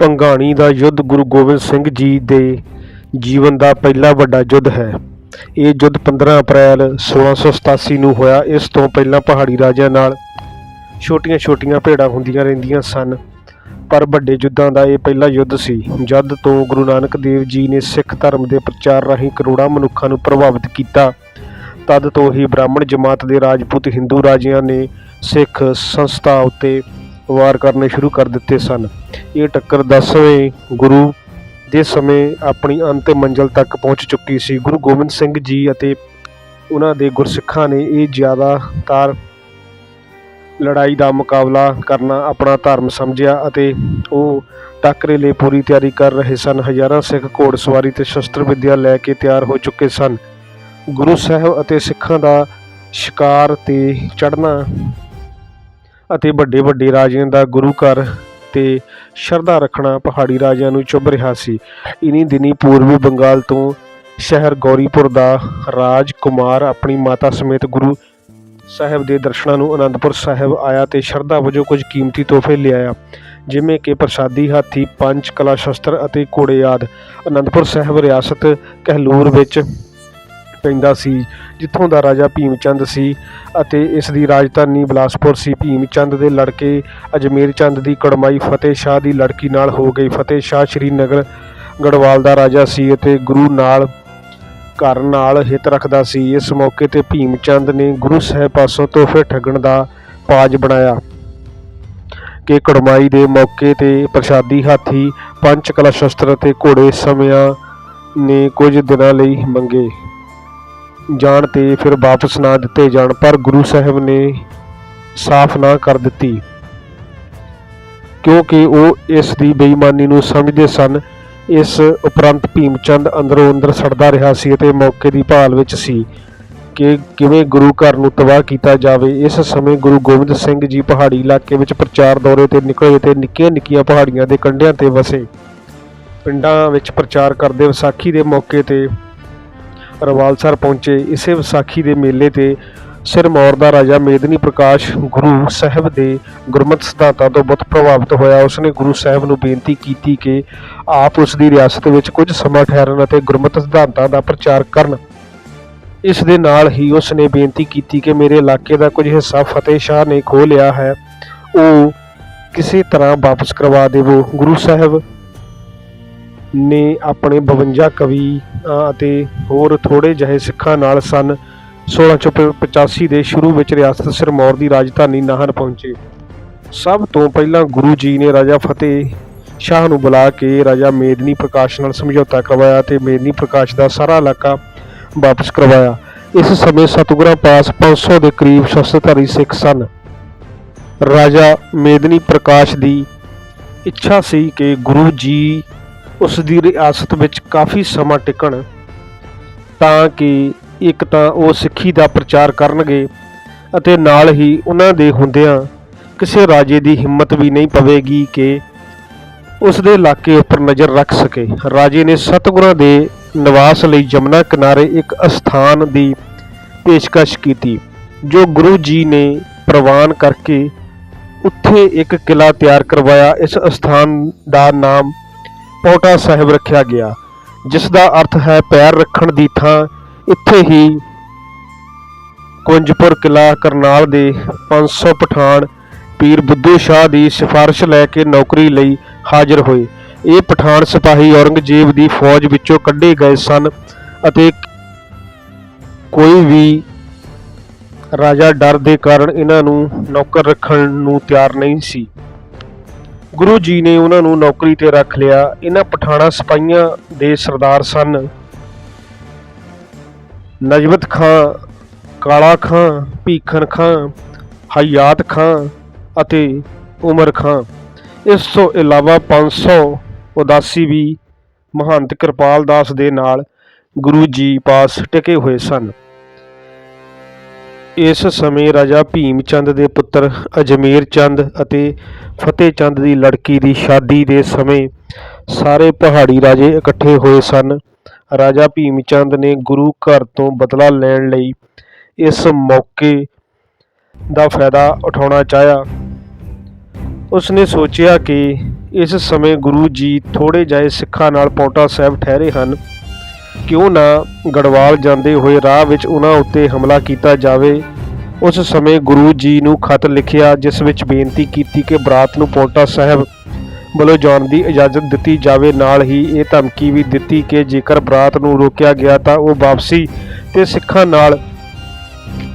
ਭੰਗਾਣੀ ਦਾ ਯੁੱਧ ਗੁਰੂ ਗੋਬਿੰਦ ਸਿੰਘ ਜੀ ਦੇ ਜੀਵਨ ਦਾ ਪਹਿਲਾ ਵੱਡਾ ਯੁੱਧ ਹੈ। ਇਹ ਯੁੱਧ 15 ਅਪ੍ਰੈਲ 1687 ਨੂੰ ਹੋਇਆ। ਇਸ ਤੋਂ ਪਹਿਲਾਂ ਪਹਾੜੀ ਰਾਜਿਆਂ ਨਾਲ ਛੋਟੀਆਂ-ਛੋਟੀਆਂ ਭੇੜਾਂ ਹੁੰਦੀਆਂ ਰਹਿੰਦੀਆਂ ਸਨ। ਪਰ ਵੱਡੇ ਯੁੱਧਾਂ ਦਾ ਇਹ ਪਹਿਲਾ ਯੁੱਧ ਸੀ। ਜਦ ਤੋਂ ਗੁਰੂ ਨਾਨਕ ਦੇਵ ਜੀ ਨੇ ਸਿੱਖ ਧਰਮ ਦੇ ਪ੍ਰਚਾਰ ਰਾਹੀਂ ਕਰੋੜਾਂ ਮਨੁੱਖਾਂ ਨੂੰ ਪ੍ਰਭਾਵਿਤ ਕੀਤਾ, ਤਦ ਤੋਂ ਹੀ ਬ੍ਰਾਹਮਣ ਜਮਾਤ ਦੇ ਰਾਜਪੂਤ ਹਿੰਦੂ ਰਾਜਿਆਂ ਨੇ ਸਿੱਖ ਸੰਸਥਾ ਉੱਤੇ ਵਾਰ ਕਰਨੇ ਸ਼ੁਰੂ ਕਰ ਦਿੱਤੇ ਸਨ। ਇਹ ਟੱਕਰ 10ਵੇਂ ਗੁਰੂ ਦੇ ਸਮੇਂ ਆਪਣੀ ਅੰਤਿਮ ਮੰਜ਼ਲ ਤੱਕ ਪਹੁੰਚ ਚੁੱਕੀ ਸੀ। ਗੁਰੂ ਗੋਬਿੰਦ ਸਿੰਘ ਜੀ ਅਤੇ ਉਹਨਾਂ ਦੇ ਗੁਰਸਿੱਖਾਂ ਨੇ ਇਹ ਜ਼ਿਆਦਾਤਰ ਲੜਾਈ ਦਾ ਮੁਕਾਬਲਾ ਕਰਨਾ ਆਪਣਾ ਧਰਮ ਸਮਝਿਆ ਅਤੇ ਉਹ ਟੱਕਰੇ ਲਈ ਪੂਰੀ ਤਿਆਰੀ ਕਰ ਰਹੇ ਸਨ। ਹਜ਼ਾਰਾਂ ਸਿੱਖ ਘੋੜਸਵਾਰੀ ਤੇ ਸ਼ਸਤਰ ਵਿਦਿਆ ਲੈ ਕੇ ਤਿਆਰ ਹੋ ਚੁੱਕੇ ਸਨ। ਗੁਰੂ ਸਾਹਿਬ ਅਤੇ ਸਿੱਖਾਂ ਦਾ ਸ਼ਿਕਾਰ ਤੇ ਚੜ੍ਹਨਾ ਅਤੇ ਵੱਡੇ ਵੱਡੇ ਰਾਜਿਆਂ ਦਾ ਗੁਰੂ ਘਰ ਤੇ ਸ਼ਰਧਾ ਰੱਖਣਾ ਪਹਾੜੀ ਰਾਜਿਆਂ ਨੂੰ ਚੁੱਭ ਰਿਹਾ ਸੀ। ਇਨੀ ਦਿਨੀ ਪੂਰਬੀ ਬੰਗਾਲ ਤੋਂ ਸ਼ਹਿਰ ਗੌਰੀਪੁਰ ਦਾ ਰਾਜ ਕੁਮਾਰ ਆਪਣੀ ਮਾਤਾ ਸਮੇਤ ਗੁਰੂ ਸਾਹਿਬ ਦੇ ਦਰਸ਼ਨਾਂ ਨੂੰ ਅਨੰਦਪੁਰ ਸਾਹਿਬ ਆਇਆ ਤੇ ਸ਼ਰਧਾ ਵਜੋਂ ਕੁਝ ਕੀਮਤੀ ਤੋਹਫੇ ਲਿਆਇਆ, ਜਿਵੇਂ ਕਿ ਪ੍ਰਸਾਦੀ, ਹਾਥੀ, ਪੰਜ ਕਲਾ ਸ਼ਸਤਰ ਅਤੇ ਘੋੜੇ ਆਦ। ਅਨੰਦਪੁਰ ਸਾਹਿਬ ਰਿਆਸਤ, ਕਹਿਲੂਰ ਵਿੱਚ ਪੈਂਦਾ ਸੀ, ਜਿੱਥੋਂ ਦਾ ਰਾਜਾ ਭੀਮ ਚੰਦ ਸੀ ਅਤੇ ਇਸ ਦੀ ਰਾਜਧਾਨੀ ਬਿਲਾਸਪੁਰ ਸੀ। ਭੀਮ ਚੰਦ ਦੇ ਲੜਕੇ ਅਜਮੇਰ ਚੰਦ ਦੀ ਕੜਮਾਈ ਫਤਿਹ ਸ਼ਾਹ ਦੀ ਲੜਕੀ ਨਾਲ ਹੋ ਗਈ। ਫਤਿਹ ਸ਼ਾਹ ਸ਼੍ਰੀਨਗਰ ਗੜਵਾਲ ਦਾ ਰਾਜਾ ਸੀ ਅਤੇ ਗੁਰੂ ਨਾਲ, ਘਰ ਨਾਲ ਹਿੱਤ ਰੱਖਦਾ ਸੀ। ਇਸ ਮੌਕੇ ਤੇ ਭੀਮ ਚੰਦ ਨੇ ਗੁਰੂ ਸਾਹਿਬ ਪਾਸੋਂ ਤੋਹਫੇ ਠੱਗਣ ਦਾ ਪਾਜ ਬਣਾਇਆ ਕਿ ਕੜਮਾਈ ਦੇ ਮੌਕੇ ਤੇ ਪ੍ਰਸ਼ਾਦੀ ਹਾਥੀ ਪੰਚ ਕਲਾ ਸ਼ਸਤਰ ਅਤੇ ਘੋੜੇ ਸਮਿਆਂ ਨੇ ਕੁਝ ਦਿਨਾਂ ਲਈ ਮੰਗੇ। ਜਾਣ ਤੇ ਫਿਰ ਵਾਪਸ ਨਾ ਦਿੱਤੇ ਜਾਣ, ਪਰ ਗੁਰੂ ਸਾਹਿਬ ਨੇ ਸਾਫ਼ ਨਾ ਕਰ ਦਿੱਤੀ। ਕਿਉਂਕਿ ਉਹ ਇਸ ਦੀ ਬੇਈਮਾਨੀ ਨੂੰ ਸਮਝਦੇ ਸਨ, ਇਸ ਉਪਰੰਤ ਭੀਮਚੰਦ ਅੰਦਰੋਂ ਅੰਦਰ ਸੜਦਾ ਰਿਹਾ ਸੀ ਅਤੇ ਮੌਕੇ ਦੀ ਭਾਲ ਵਿੱਚ ਸੀ ਕਿ ਕਿਵੇਂ ਗੁਰੂ ਘਰ ਨੂੰ ਤਬਾਹ ਕੀਤਾ ਜਾਵੇ। ਇਸ ਸਮੇਂ ਗੁਰੂ ਗੋਬਿੰਦ ਸਿੰਘ ਜੀ ਪਹਾੜੀ ਇਲਾਕੇ ਵਿੱਚ ਪ੍ਰਚਾਰ ਦੌਰੇ ਤੇ ਨਿਕਲੇ ਤੇ ਨਿੱਕੀਆਂ ਨਿੱਕੀਆਂ ਪਹਾੜੀਆਂ ਦੇ ਕੰਢਿਆਂ ਤੇ ਵਸੇ। ਪਿੰਡਾਂ ਵਿੱਚ ਪ੍ਰਚਾਰ ਕਰਦੇ ਵਿਸਾਖੀ ਦੇ ਮੌਕੇ ਤੇ ਰਵਾਲਸਰ ਪਹੁੰਚੇ। ਇਸੇ ਵਿਸਾਖੀ ਦੇ ਮੇਲੇ ਤੇ ਸਿਰਮੌਰ ਦਾ ਰਾਜਾ ਮੇਦਨੀ ਪ੍ਰਕਾਸ਼ ਗੁਰੂ ਸਾਹਿਬ ਦੇ ਗੁਰਮਤਿ ਸਿਧਾਂਤਾਂ ਤੋਂ ਬਹੁਤ ਪ੍ਰਭਾਵਿਤ ਹੋਇਆ। ਉਸਨੇ ਗੁਰੂ ਸਾਹਿਬ ਨੂੰ ਬੇਨਤੀ ਕੀਤੀ ਕਿ ਆਪ ਉਸ ਦੀ ਰਿਆਸਤ ਵਿੱਚ ਕੁਝ ਸਮਾਂ ਠਹਿਰਨ ਅਤੇ ਗੁਰਮਤਿ ਸਿਧਾਂਤਾਂ ਦਾ ਪ੍ਰਚਾਰ ਕਰਨ। ਇਸ ਦੇ ਨਾਲ ਹੀ ਉਸ ਨੇ ਬੇਨਤੀ ਕੀਤੀ ਕਿ ਮੇਰੇ ਇਲਾਕੇ ਦਾ ਕੁਝ ਹਿੱਸਾ ਫਤਿਹ ਸ਼ਾਹ ਨੇ ਖੋਹ ਲਿਆ ਹੈ। ਉਹ ਕਿਸੇ ਤਰ੍ਹਾਂ ਵਾਪਸ ਕਰਵਾ ਦੇਵੋ। ਗੁਰੂ ਸਾਹਿਬ ਨੇ ਆਪਣੇ 52 ਕਵੀ ਅਤੇ ਹੋਰ ਥੋੜੇ ਜਿਹੇ ਸਿੱਖਾਂ ਨਾਲ ਸਨ 1685 ਦੇ ਸ਼ੁਰੂ ਵਿੱਚ ਰਿਆਸਤ ਸਿਰਮੌਰ ਦੀ ਰਾਜਧਾਨੀ ਨਾਹਨ ਪਹੁੰਚੇ। ਸਭ ਤੋਂ ਪਹਿਲਾਂ ਗੁਰੂ ਜੀ ਨੇ ਰਾਜਾ ਫਤਿਹ ਸ਼ਾਹ ਨੂੰ ਬੁਲਾ ਕੇ ਰਾਜਾ ਮੇਦਨੀ ਪ੍ਰਕਾਸ਼ ਨਾਲ ਸਮਝੌਤਾ ਕਰਵਾਇਆ ਤੇ ਮੇਦਨੀ ਪ੍ਰਕਾਸ਼ ਦਾ ਸਾਰਾ ਇਲਾਕਾ ਵਾਪਸ ਕਰਵਾਇਆ। ਇਸ ਸਮੇਂ ਸਤਿਗੁਰਾਂ ਪਾਸ 500 ਦੇ ਕਰੀਬ ਸ਼ਸਤਰਧਾਰੀ ਸਿੱਖ ਸਨ। ਰਾਜਾ ਮੇਦਨੀ ਪ੍ਰਕਾਸ਼ ਦੀ ਇੱਛਾ ਸੀ ਕਿ ਗੁਰੂ ਜੀ ਉਸ ਦੀ ਰਿਆਸਤ ਵਿੱਚ ਕਾਫੀ ਸਮਾਂ ਟਿਕਣ ਤਾਂ ਕਿ ਇੱਕ ਤਾਂ ਉਹ ਸਿੱਖੀ ਦਾ ਪ੍ਰਚਾਰ ਕਰਨਗੇ ਅਤੇ ਨਾਲ ਹੀ ਉਹਨਾਂ ਦੇ ਹੁੰਦਿਆਂ ਕਿਸੇ ਰਾਜੇ ਦੀ ਹਿੰਮਤ ਵੀ ਨਹੀਂ ਪਵੇਗੀ ਕਿ ਉਸ ਦੇ ਇਲਾਕੇ ਉੱਪਰ ਨਜ਼ਰ ਰੱਖ ਸਕੇ। ਰਾਜੇ ਨੇ ਸਤਿਗੁਰਾਂ ਦੇ ਨਿਵਾਸ ਲਈ ਜਮਨਾ ਕਿਨਾਰੇ ਇੱਕ ਅਸਥਾਨ ਦੀ ਪੇਸ਼ਕਸ਼ ਕੀਤੀ, ਜੋ ਗੁਰੂ ਜੀ ਨੇ ਪ੍ਰਵਾਨ ਕਰਕੇ ਉੱਥੇ ਇੱਕ ਕਿਲਾ ਤਿਆਰ ਕਰਵਾਇਆ। ਇਸ ਅਸਥਾਨ ਦਾ ਨਾਮ ਪੌਟਾ ਸਾਹਿਬ ਰੱਖਿਆ ਗਿਆ ਜਿਸ ਦਾ ਅਰਥ ਹੈ ਪੈਰ ਰੱਖਣ ਦੀ ਥਾਂ। ਇੱਥੇ ਹੀ ਕੁੰਜਪੁਰ ਕਿਲਾ ਕਰਨਾਲ ਦੇ 500 ਪਠਾਨ ਪੀਰ ਬੁੱਧੂ ਸ਼ਾਹ ਦੀ ਸਿਫਾਰਿਸ਼ ਲੈ ਕੇ ਨੌਕਰੀ ਲਈ ਹਾਜ਼ਰ ਹੋਏ। ਇਹ ਪਠਾਨ ਸਿਪਾਹੀ ਔਰੰਗਜ਼ੇਬ ਦੀ ਫੌਜ ਵਿੱਚੋਂ ਕੱਢੇ ਗਏ ਸਨ ਅਤੇ ਕੋਈ ਵੀ ਰਾਜਾ ਡਰ ਦੇ ਕਾਰਨ ਇਹਨਾਂ ਨੂੰ ਨੌਕਰ ਰੱਖਣ ਨੂੰ ਤਿਆਰ ਨਹੀਂ ਸੀ। ਗੁਰੂ ਜੀ ਨੇ ਉਹਨਾਂ ਨੂੰ ਨੌਕਰੀ ਤੇ ਰੱਖ ਲਿਆ। ਇਹਨਾਂ ਪਠਾਣਾ ਸਿਪਾਹੀਆਂ ਦੇ ਸਰਦਾਰ ਸਨ। ਨਜ਼ਬਤ ਖਾਂ, ਕਾਲਾ ਖਾਂ ਭੀਖਨ ਖਾਂ, ਹਯਾਤ ਖਾਂ ਅਤੇ ਉਮਰ ਖਾਂ। ਇਸ ਤੋਂ ਇਲਾਵਾ 500 ਉਦਾਸੀ ਵੀ ਮਹੰਤ ਕਿਰਪਾਲ ਦਾਸ ਦੇ ਨਾਲ ਗੁਰੂ ਜੀ ਪਾਸ ਟਿਕੇ ਹੋਏ ਸਨ। ਇਸ ਸਮੇਂ ਰਾਜਾ ਭੀਮ ਚੰਦ ਦੇ ਪੁੱਤਰ ਅਜਮੇਰ ਚੰਦ ਅਤੇ ਫਤਿਹ ਚੰਦ ਦੀ ਲੜਕੀ ਦੀ ਸ਼ਾਦੀ ਦੇ ਸਮੇਂ ਸਾਰੇ ਪਹਾੜੀ ਰਾਜੇ ਇਕੱਠੇ ਹੋਏ ਸਨ। ਰਾਜਾ ਭੀਮ ਚੰਦ ਨੇ ਗੁਰੂ ਘਰ ਤੋਂ ਬਦਲਾ ਲੈਣ ਲਈ ਇਸ ਮੌਕੇ ਦਾ ਫਾਇਦਾ ਉਠਾਉਣਾ ਚਾਹਿਆ। ਉਸ ਨੇ ਸੋਚਿਆ ਕਿ ਇਸ ਸਮੇਂ ਗੁਰੂ ਜੀ ਥੋੜੇ ਜਿਹੇ ਸਿੱਖਾਂ ਨਾਲ ਪੌਂਟਾ ਸਾਹਿਬ ਠਹਿਰੇ ਹਨ। ਕਿਉਂ ਨਾ ਗੜਵਾਲ ਜਾਂਦੇ ਹੋਏ ਰਾਹ ਵਿੱਚ ਉਹਨਾਂ ਉੱਤੇ ਹਮਲਾ ਕੀਤਾ ਜਾਵੇ? ਉਸ ਸਮੇਂ ਗੁਰੂ ਜੀ ਨੂੰ ਖਤ ਲਿਖਿਆ, ਜਿਸ ਵਿੱਚ ਬੇਨਤੀ ਕੀਤੀ ਕਿ ਬਰਾਤ ਨੂੰ ਪੌਂਟਾ ਸਾਹਿਬ ਵੱਲੋਂ ਜਾਣ ਦੀ ਇਜਾਜ਼ਤ ਦਿੱਤੀ ਜਾਵੇ। ਨਾਲ ਹੀ ਇਹ ਧਮਕੀ ਵੀ ਦਿੱਤੀ ਕਿ ਜੇਕਰ ਬਰਾਤ ਨੂੰ ਰੋਕਿਆ ਗਿਆ ਤਾਂ ਉਹ ਵਾਪਸੀ ਤੇ ਸਿੱਖਾਂ ਨਾਲ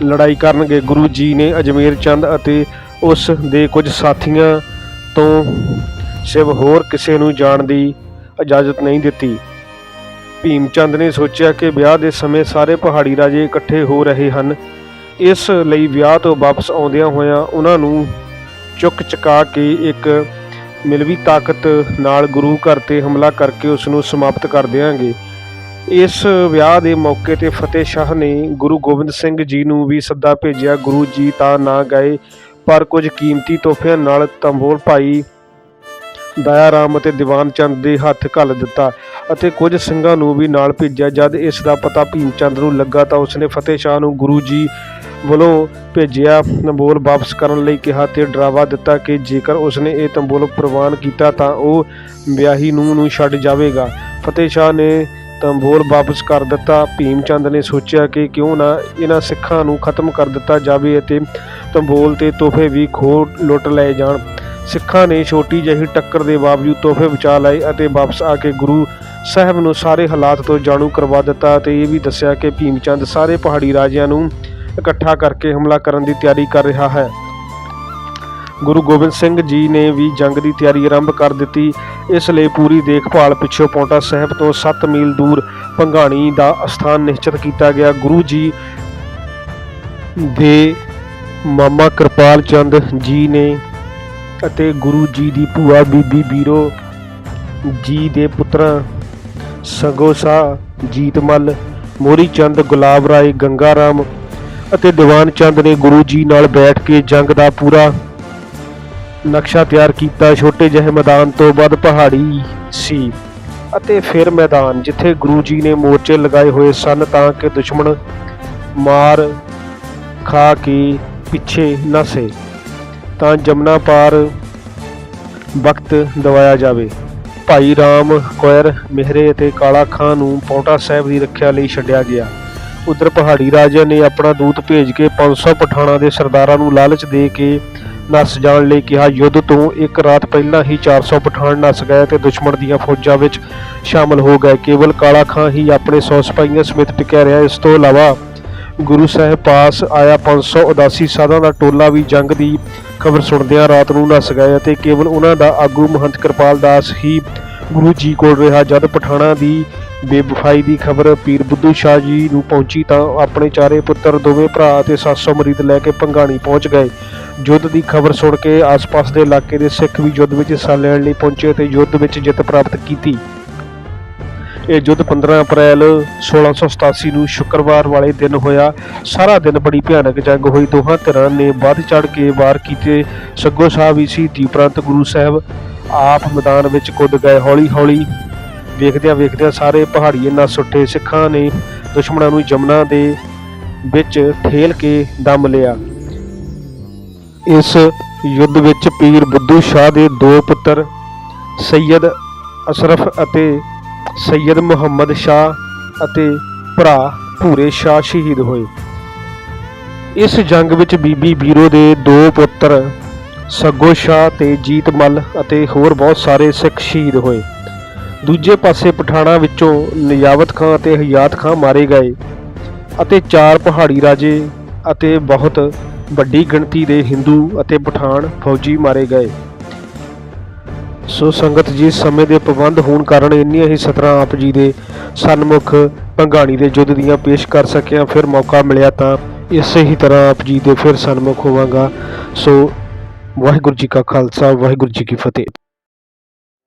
ਲੜਾਈ ਕਰਨਗੇ। ਗੁਰੂ ਜੀ ਨੇ ਅਜਮੇਰ ਚੰਦ ਅਤੇ ਉਸ ਦੇ ਕੁਝ ਸਾਥੀਆਂ ਤੋਂ ਸਿਵ ਹੋਰ ਕਿਸੇ ਨੂੰ ਜਾਣ ਦੀ ਇਜਾਜ਼ਤ ਨਹੀਂ ਦਿੱਤੀ। ਭੀਮ ਚੰਦ ਨੇ ਸੋਚਿਆ ਕਿ ਵਿਆਹ ਦੇ ਸਮੇਂ ਸਾਰੇ ਪਹਾੜੀ ਰਾਜੇ ਇਕੱਠੇ ਹੋ ਰਹੇ ਹਨ। ਇਸ ਲਈ ਵਿਆਹ ਤੋਂ ਵਾਪਸ ਆਉਂਦਿਆਂ ਹੋਇਆਂ ਉਹਨਾਂ ਨੂੰ ਚੁੱਕ ਚਕਾ ਕੇ ਇੱਕ ਮਿਲਵੀ ਤਾਕਤ ਨਾਲ ਗੁਰੂ ਘਰ ਤੇ ਹਮਲਾ ਕਰਕੇ ਉਸ ਨੂੰ ਸਮਾਪਤ ਕਰ ਦਿਆਂਗੇ। ਇਸ ਵਿਆਹ ਦੇ ਮੌਕੇ ਤੇ ਫਤਿਹ ਸ਼ਾਹ ਨੇ ਗੁਰੂ ਗੋਬਿੰਦ ਸਿੰਘ ਜੀ ਨੂੰ ਵੀ ਸੱਦਾ ਭੇਜਿਆ, ਗੁਰੂ ਜੀ, ਤਾਂ ਨਾ ਗਏ, ਪਰ ਕੁਝ ਕੀਮਤੀ ਤੋਹਫਿਆਂ ਨਾਲ ਤੰਬੋਲ ਭਾਈ ਦਇਆ ਰਾਮ ਅਤੇ ਦੀਵਾਨ ਚੰਦ ਦੇ ਹੱਥ ਘੱਲ ਦਿੱਤਾ। ਅਤੇ ਕੁਝ ਸਿੰਘਾਂ ਨੂੰ ਵੀ ਨਾਲ ਭੇਜਿਆ। ਜਦ ਇਸ ਦਾ ਪਤਾ ਭੀਮ ਚੰਦ ਨੂੰ ਲੱਗਾ ਤਾਂ ਉਸਨੇ ਫਤਿਹ ਸ਼ਾਹ ਨੂੰ ਗੁਰੂ ਜੀ ਵੱਲੋਂ ਭੇਜਿਆ ਤੰਬੋਲ ਵਾਪਸ ਕਰਨ ਲਈ ਕਿਹਾ ਤੇ ਡਰਾਵਾ ਦਿੱਤਾ ਕਿ ਜੇਕਰ ਉਸਨੇ ਇਹ ਤੰਬੋਲ ਪ੍ਰਵਾਨ ਕੀਤਾ ਤਾਂ ਉਹ ਵਿਆਹੀ ਨੂੰ ਨੂੰ ਛੱਡ ਜਾਵੇਗਾ। ਫਤਿਹ ਸ਼ਾਹ ਨੇ ਤੰਬੋਲ ਵਾਪਸ ਕਰ ਦਿੱਤਾ। ਭੀਮ ਚੰਦ ਨੇ ਸੋਚਿਆ ਕਿ ਕਿਉਂ ਨਾ ਇਹਨਾਂ ਸਿੱਖਾਂ ਨੂੰ ਖਤਮ ਕਰ ਦਿੱਤਾ ਜਾਵੇ ਅਤੇ ਤੰਬੋਲ ਤੇ ਤੋਹਫੇ ਵੀ ਖੋਹ ਲੁੱਟ ਲਏ ਜਾਣ। ਸਿੱਖਾਂ ਨੇ ਛੋਟੀ ਜਿਹੀ ਟੱਕਰ ਦੇ ਬਾਵਜੂਦ ਤੋਹਫੇ ਬਚਾ ਲਏ ਅਤੇ ਵਾਪਸ ਆ ਕੇ ਗੁਰੂ ਸਾਹਿਬ ਨੂੰ ਸਾਰੇ ਹਾਲਾਤ ਤੋਂ ਜਾਣੂ ਕਰਵਾ ਦਿੱਤਾ ਅਤੇ ਇਹ ਵੀ ਦੱਸਿਆ ਕਿ ਭੀਮ ਚੰਦ ਸਾਰੇ ਪਹਾੜੀ ਰਾਜਿਆਂ ਨੂੰ ਇਕੱਠਾ ਕਰਕੇ ਹਮਲਾ ਕਰਨ ਦੀ ਤਿਆਰੀ ਕਰ ਰਿਹਾ ਹੈ। ਗੁਰੂ ਗੋਬਿੰਦ ਸਿੰਘ ਜੀ ਨੇ ਵੀ ਜੰਗ ਦੀ ਤਿਆਰੀ ਆਰੰਭ ਕਰ ਦਿੱਤੀ। ਇਸ ਲਈ ਪੂਰੀ ਦੇਖਭਾਲ ਪਿੱਛੋਂ ਪੌਂਟਾ ਸਾਹਿਬ ਤੋਂ 7 ਮੀਲ ਦੂਰ ਭੰਗਾਣੀ ਦਾ ਸਥਾਨ ਨਿਸ਼ਚਿਤ ਕੀਤਾ ਗਿਆ। ਗੁਰੂ ਜੀ ਦੇ ਮਾਮਾ ਕਿਰਪਾਲ ਚੰਦ ਜੀ ਨੇ ਅਤੇ ਗੁਰੂ ਜੀ ਦੀ ਭੂਆ ਬੀਬੀ ਬੀਰੋ ਜੀ ਦੇ ਪੁੱਤਰਾਂ, ਸਗੋ ਸਾਹ ਜੀਤਮਲ ਮੋਰੀ ਚੰਦ, ਗੁਲਾਬ ਰਾਏ, ਗੰਗਾ ਰਾਮ ਅਤੇ ਦੀਵਾਨ ਚੰਦ ਨੇ ਗੁਰੂ ਜੀ ਨਾਲ ਬੈਠ ਕੇ ਜੰਗ ਦਾ ਪੂਰਾ ਨਕਸ਼ਾ ਤਿਆਰ ਕੀਤਾ। ਛੋਟੇ ਜਿਹੇ ਮੈਦਾਨ ਤੋਂ ਬਾਅਦ ਪਹਾੜੀ ਸੀ ਅਤੇ ਫਿਰ ਮੈਦਾਨ, ਜਿੱਥੇ ਗੁਰੂ ਜੀ ਨੇ ਮੋਰਚੇ ਲਗਾਏ ਹੋਏ ਸਨ ਤਾਂ ਕਿ ਦੁਸ਼ਮਣ ਮਾਰ ਖਾ ਕੇ ਪਿੱਛੇ ਨਸੇ ਤਾਂ ਜਮਨਾ ਪਾਰ ਵਕਤ ਦਵਾਇਆ ਜਾਵੇ। ਭਾਈ ਰਾਮ ਕੋਇਰ ਮਿਹਰੇ ਅਤੇ ਕਾਲਾ ਖਾਂ ਨੂੰ ਪੌਂਟਾ ਸਾਹਿਬ ਦੀ ਰੱਖਿਆ ਲਈ ਛੱਡਿਆ ਗਿਆ। ਉਧਰ ਪਹਾੜੀ ਰਾਜਾ ਨੇ ਆਪਣਾ ਦੂਤ ਭੇਜ ਕੇ 500 ਪਠਾਣਾਂ ਦੇ ਸਰਦਾਰਾਂ ਨੂੰ ਲਾਲਚ ਦੇ ਕੇ ਨੱਸ ਜਾਣ ਲਈ ਕਿਹਾ। ਯੁੱਧ ਤੋਂ ਇੱਕ ਰਾਤ ਪਹਿਲਾਂ ਹੀ 400 ਪਠਾਨ ਨੱਸ ਗਏ ਤੇ ਦੁਸ਼ਮਣ ਦੀਆਂ ਫੌਜਾਂ ਵਿੱਚ ਸ਼ਾਮਲ ਹੋ ਗਏ। ਕੇਵਲ ਕਾਲਾ ਖਾਂ ਹੀ ਆਪਣੇ 100 ਸਿਪਾਹੀਆਂ ਸਮੇਤ ਟਿਕਿਆ ਰਿਹਾ। ਇਸ ਤੋਂ ਇਲਾਵਾ ਗੁਰੂ ਸਾਹਿਬ ਪਾਸ ਆਇਆ। 500 ਉਦਾਸੀ ਸਾਧਾਂ ਦਾ ਟੋਲਾ ਵੀ ਜੰਗ ਦੀ ਖਬਰ ਸੁਣਦਿਆਂ ਰਾਤ ਨੂੰ ਨੱਸ ਗਏ ਅਤੇ ਕੇਵਲ ਉਹਨਾਂ ਦਾ ਆਗੂ ਮਹੰਤ ਕਿਰਪਾਲ ਦਾਸ ਹੀ ਗੁਰੂ ਜੀ ਕੋਲ ਰਿਹਾ। ਜਦ ਪਠਾਣਾ ਦੀ ਬੇਵਫਾਈ ਦੀ ਖਬਰ ਪੀਰ ਬੁੱਧੂ ਸ਼ਾਹ ਜੀ ਨੂੰ ਪਹੁੰਚੀ ਤਾਂ ਆਪਣੇ ਚਾਰੇ ਪੁੱਤਰ ਦੋਵੇਂ ਭਰਾ ਅਤੇ 700 ਮਰੀਦ ਲੈ ਕੇ ਭੰਗਾਣੀ ਪਹੁੰਚ ਗਏ। ਯੁੱਧ ਦੀ ਖਬਰ ਸੁਣ ਕੇ ਆਸ-ਪਾਸ ਦੇ ਇਲਾਕੇ ਦੇ ਸਿੱਖ ਵੀ ਯੁੱਧ ਵਿੱਚ ਹਿੱਸਾ ਲੈਣ ਲਈ ਪਹੁੰਚੇ ਅਤੇ ਯੁੱਧ ਵਿੱਚ ਜਿੱਤ ਪ੍ਰਾਪਤ ਕੀਤੀ। ਇਹ ਯੁੱਧ 15 ਅਪ੍ਰੈਲ 1687 ਨੂੰ ਸ਼ੁੱਕਰਵਾਰ ਵਾਲੇ ਦਿਨ ਹੋਇਆ। ਸਾਰਾ ਦਿਨ ਬੜੀ ਭਿਆਨਕ ਜੰਗ ਹੋਈ। ਦੋਹਾਂ ਧਿਰਾਂ ਨੇ ਵੱਧ ਚੜ ਕੇ ਵਾਰ ਕੀਤੇ। ਸੱਗੋ ਸਾਹਿਬ ਵੀ ਸੀ। ਉਪਰੰਤ ਗੁਰੂ ਸਾਹਿਬ ਆਪ ਮੈਦਾਨ ਵਿੱਚ ਕੁੱਦ ਗਏ। ਹੌਲੀ-ਹੌਲੀ ਵੇਖਦਿਆਂ ਵੇਖਦਿਆਂ ਸਾਰੇ ਪਹਾੜੀਏ ਨਾਲ ਸੁੱਟੇ। ਸਿੱਖਾਂ ਨੇ ਦੁਸ਼ਮਣਾਂ ਨੂੰ ਜਮਨਾ ਦੇ ਵਿੱਚ ਠੇਲ ਕੇ ਦਮ ਲਿਆ। ਇਸ ਯੁੱਧ ਵਿੱਚ ਪੀਰ ਬੁੱਧੂ ਸ਼ਾਹ ਦੇ ਦੋ ਪੁੱਤਰ, ਸੈਯਦ ਅਸ਼ਰਫ ਅਤੇ ਸੈਯਦ ਮੁਹੰਮਦ ਸ਼ਾਹ ਅਤੇ ਭਰਾ ਭੂਰੇ ਸ਼ਾਹ ਸ਼ਹੀਦ ਹੋਏ। ਇਸ ਜੰਗ ਵਿੱਚ ਬੀਬੀ ਬੀਰੋ ਦੇ ਦੋ ਪੁੱਤਰ, ਸੱਗੋ ਸ਼ਾਹ ਤੇ ਜੀਤਮਲ ਅਤੇ ਹੋਰ ਬਹੁਤ ਸਾਰੇ ਸਿੱਖ ਸ਼ਹੀਦ ਹੋਏ। ਦੂਜੇ ਪਾਸੇ ਪਠਾਣਾ ਵਿੱਚੋਂ ਨਿਜਾਵਤ ਖਾਂ ਅਤੇ ਹਯਾਤ ਖਾਂ ਮਾਰੇ ਗਏ ਅਤੇ ਚਾਰ ਪਹਾੜੀ ਰਾਜੇ ਅਤੇ ਬਹੁਤ ਵੱਡੀ ਗਿਣਤੀ ਦੇ ਹਿੰਦੂ ਅਤੇ ਪਠਾਨ ਫੌਜੀ ਮਾਰੇ ਗਏ। ਸੋ ਸੰਗਤ ਜੀ, ਸਮੇਂ ਦੇ ਪਾਬੰਦ ਹੋਣ ਕਾਰਨ ਇੰਨੀਆਂ ਹੀ ਸਤਰਾਂ ਆਪ ਜੀ ਦੇ ਸਨਮੁਖ ਭੰਗਾਣੀ ਦੇ ਯੁੱਧ ਦੀਆਂ ਪੇਸ਼ ਕਰ ਸਕਿਆ। ਫਿਰ ਮੌਕਾ ਮਿਲਿਆ ਤਾਂ ਇਸੇ ਹੀ ਤਰ੍ਹਾਂ ਆਪ ਜੀ ਦੇ ਫਿਰ ਸਨਮੁਖ ਹੋਵਾਂਗਾ। ਸੋ ਵਾਹਿਗੁਰੂ ਜੀ ਕਾ ਖਾਲਸਾ, ਵਾਹਿਗੁਰੂ ਜੀ ਕੀ ਫਤਿਹ।